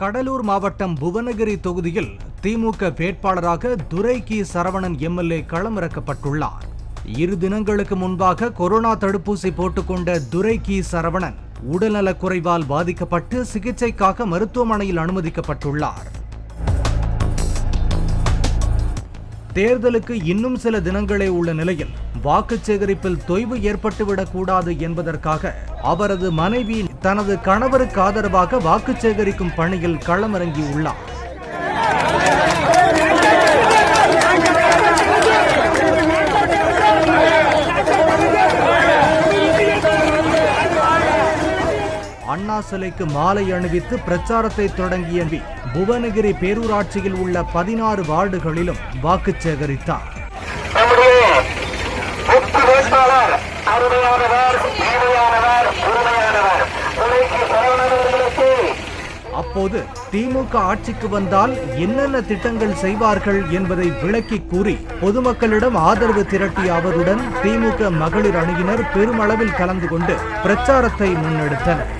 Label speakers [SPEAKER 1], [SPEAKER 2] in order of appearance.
[SPEAKER 1] கடலூர் மாவட்டம் புவனகிரி தொகுதியில் திமுக வேட்பாளராக துரை கி சரவணன் எம்எல்ஏ களமிறக்கப்பட்டுள்ளார் இரு தினங்களுக்கு முன்பாக கொரோனா தடுப்பூசி போட்டுக்கொண்ட துரை கி சரவணன் உடல்நலக் குறைவால் பாதிக்கப்பட்டு சிகிச்சைக்காக மருத்துவமனையில் அனுமதிக்கப்பட்டுள்ளார். தேர்தலுக்கு இன்னும் சில தினங்களே உள்ள நிலையில் வாக்கு சேகரிப்பில் தொய்வு ஏற்பட்டுவிடக் கூடாது என்பதற்காக அவரது மனைவி தனது கணவருக்கு ஆதரவாக வாக்கு சேகரிக்கும் பணியில் களமிறங்கியுள்ளார். அண்ணா சிலைக்கு மாலை அணிவித்து பிரச்சாரத்தை தொடங்கிய வி புவனகிரி பேரூராட்சியில் உள்ள பதினாறு வார்டுகளிலும் வாக்கு சேகரித்தார். அப்போது திமுக ஆட்சிக்கு வந்தால் என்னென்ன திட்டங்கள் செய்வார்கள் என்பதை விளக்கி கூறி பொதுமக்களிடம் ஆதரவு திரட்டிய அவருடன் திமுக மகளிர் அணியினர் பெருமளவில் கலந்து கொண்டு பிரச்சாரத்தை முன்னெடுத்தனர்.